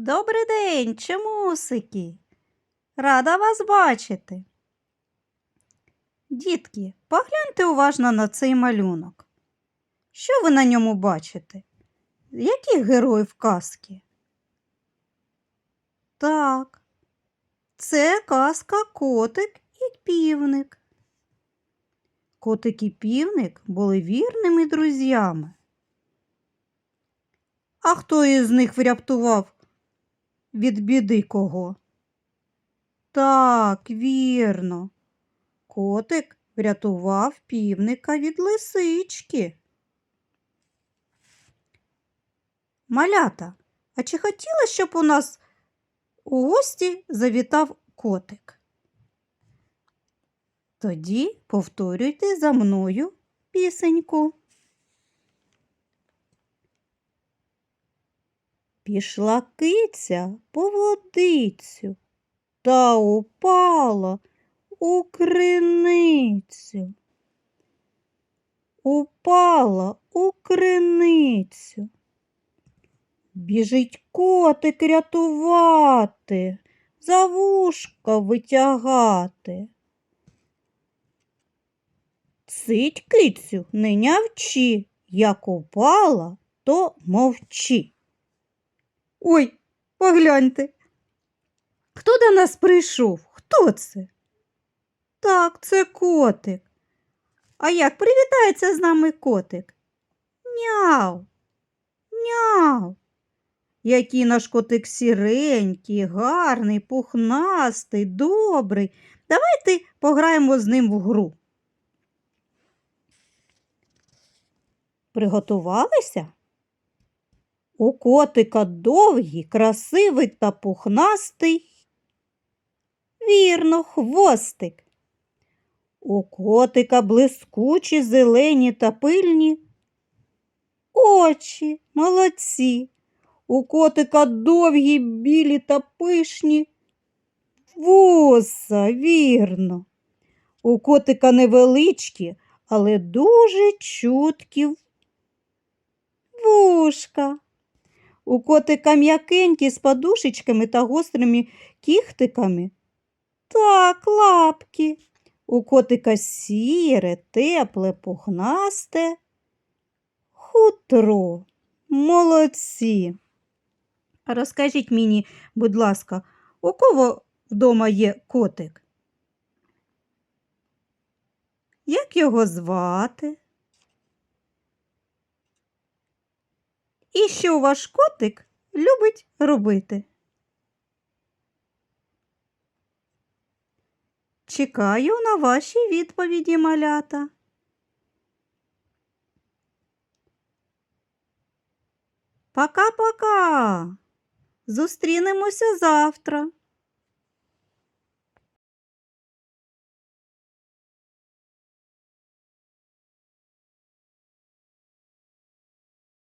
Добрий день, чомусики. Рада вас бачити. Дітки, погляньте уважно на цей малюнок. Що ви на ньому бачите? Яких героїв казки? Так, це казка котик і півник. Котик і півник були вірними друзями. А хто із них врятував від біди кого? Так, вірно. Котик врятував півника від лисички. Малята, а чи хотіла, щоб у нас у гості завітав котик? Тоді повторюйте за мною пісеньку. Пішла киця по водицю та упала у криницю. Упала у криницю. Біжить котик рятувати, за вушка витягати. Цить кицю не нявчи, як упала, то мовчи. Ой, погляньте. Хто до нас прийшов? Хто це? Так, це котик. А як привітається з нами котик? Няу, няу. Який наш котик сіренький, гарний, пухнастий, добрий. Давайте пограємо з ним в гру. Приготувалися? У котика довгий, красивий та пухнастий. Вірно, хвостик. У котика блискучі, зелені та пильні. Очі молодці. У котика довгі, білі та пишні. Вуса, вірно. У котика невеличкі, але дуже чуткі вушка. У котика м'якенькі з подушечками та гострими кіхтиками. Так, лапки. У котика сіре, тепле, пухнасте. Хутро. Молодці. Розкажіть мені, будь ласка, у кого вдома є котик? Як його звати? І що ваш котик любить робити? Чекаю на ваші відповіді, малята. Пока-пока. Зустрінемося завтра.